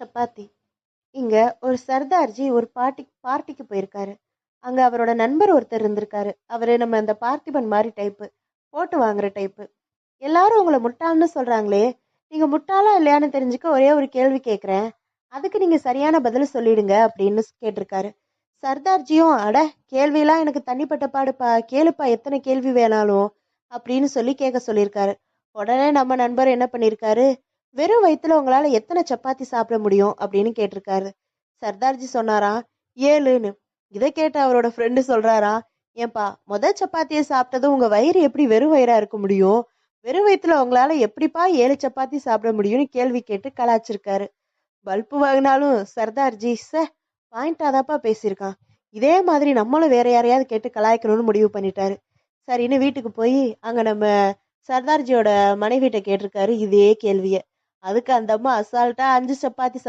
சப்பாத்தி. இங்க ஒரு சர்தார்ஜி ஒரு பார்ட்டி பார்ட்டிக்கு போயிருக்காரு. அங்க அவரோட நண்பர் ஒருத்தர் இருந்திருக்காரு. அவரு நம்ம அந்த பார்த்திபன் மாதிரி டைப்பு போட்டு வாங்குற டைப்பு எல்லாரும் உங்களை முட்டாள்னு சொல்றாங்களே. நீங்க முட்டாளா இல்லையான்னு தெரிஞ்சுக்க ஒரே ஒரு கேள்வி கேட்குறேன் அதுக்கு நீங்க சரியான பதில் சொல்லிடுங்க அப்படின்னு கேட்டிருக்காரு. சர்தார்ஜியும் அட கேள்வியெல்லாம் எனக்கு தண்ணிப்பட்ட பாடுப்பா. கேளுப்பா எத்தனை கேள்வி வேணாலும். அப்படின்னு சொல்லி கேட்க சொல்லியிருக்காரு. உடனே நம்ம நண்பர் என்ன பண்ணியிருக்காரு? வெறும் வயிற்றுல உங்களால் எத்தனை சப்பாத்தி சாப்பிட முடியும் அப்படின்னு கேட்டிருக்காரு. சர்தார்ஜி சொன்னாரா ஏழுன்னு. இதை கேட்ட அவரோட ஃப்ரெண்டு சொல்றாரா ஏன்பா முத சப்பாத்தியை சாப்பிட்டது உங்க வயிறு எப்படி வெறும் வயிறா இருக்க முடியும்? வெறும் வயிற்றுல உங்களால எப்படிப்பா ஏழு சப்பாத்தி சாப்பிட முடியும்னு கேள்வி கேட்டு கலாச்சிருக்காரு. பல்பு வாங்கினாலும் சர்தார்ஜி ச பாயிண்டாதாப்பா பேசியிருக்கான். இதே மாதிரி நம்மளும் வேற யாரையாவது கேட்டு கலாய்க்கணும்னு முடிவு பண்ணிட்டாரு. சரின்னு வீட்டுக்கு போய் அங்க நம்ம சர்தார்ஜியோட மனைவிட்ட கேட்டிருக்காரு இதே கேள்வியை. அதுக்கு அந்த அம்மா அசால்ட்டா அஞ்சு சப்பாத்தி